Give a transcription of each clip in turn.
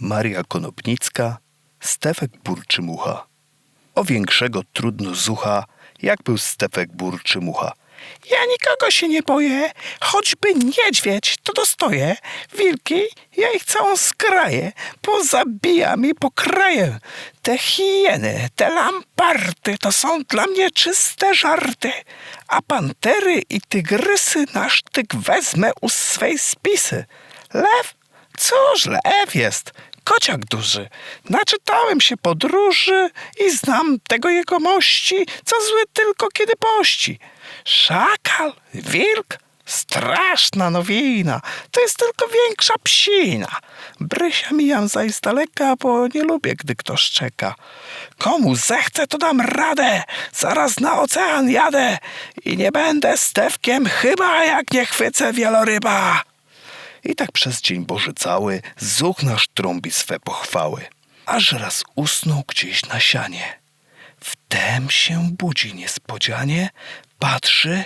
Maria Konopnicka, Stefek Burczymucha. O większego trudno zucha, jak był Stefek Burczymucha. Ja nikogo się nie boję, choćby niedźwiedź, to dostoję. Wilki, ja ich całą skraję, pozabijam i pokraję. Te hieny, te lamparty, to są dla mnie czyste żarty. A pantery i tygrysy na sztyk wezmę u swej spisy. Lew? Cóż, lew jest, kociak duży. Naczytałem się podróży i znam tego jegomości, co zły tylko kiedy pości. Szakal, wilk, straszna nowina, to jest tylko większa psina. Brysia mijam zaś daleka, bo nie lubię, gdy ktoś czeka. Komu zechce, to dam radę, zaraz na ocean jadę i nie będę stewkiem chyba, jak nie chwycę wieloryba. I tak przez dzień Boży cały zuch nasz trąbi swe pochwały. Aż raz usnął gdzieś na sianie. Wtem się budzi niespodzianie, patrzy,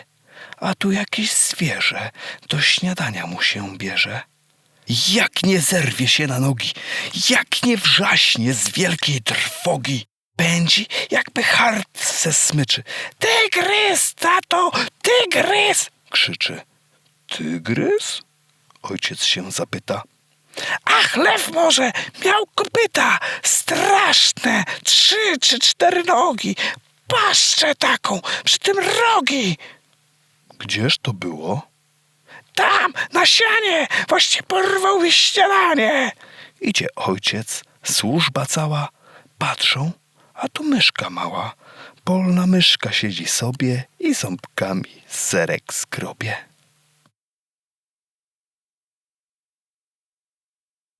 a tu jakieś zwierzę do śniadania mu się bierze. Jak nie zerwie się na nogi, jak nie wrzaśnie z wielkiej trwogi, pędzi, jakby hart se smyczy. Tygrys, tato, tygrys! Krzyczy. Tygrys? Ojciec się zapyta. Ach, lew może miał kopyta, straszne, trzy czy cztery nogi, paszczę taką, przy tym rogi. Gdzież to było? Tam, na sianie, właśnie porwał mi. Idzie ojciec, służba cała, patrzą, a tu myszka mała. Polna myszka siedzi sobie i ząbkami serek skrobie.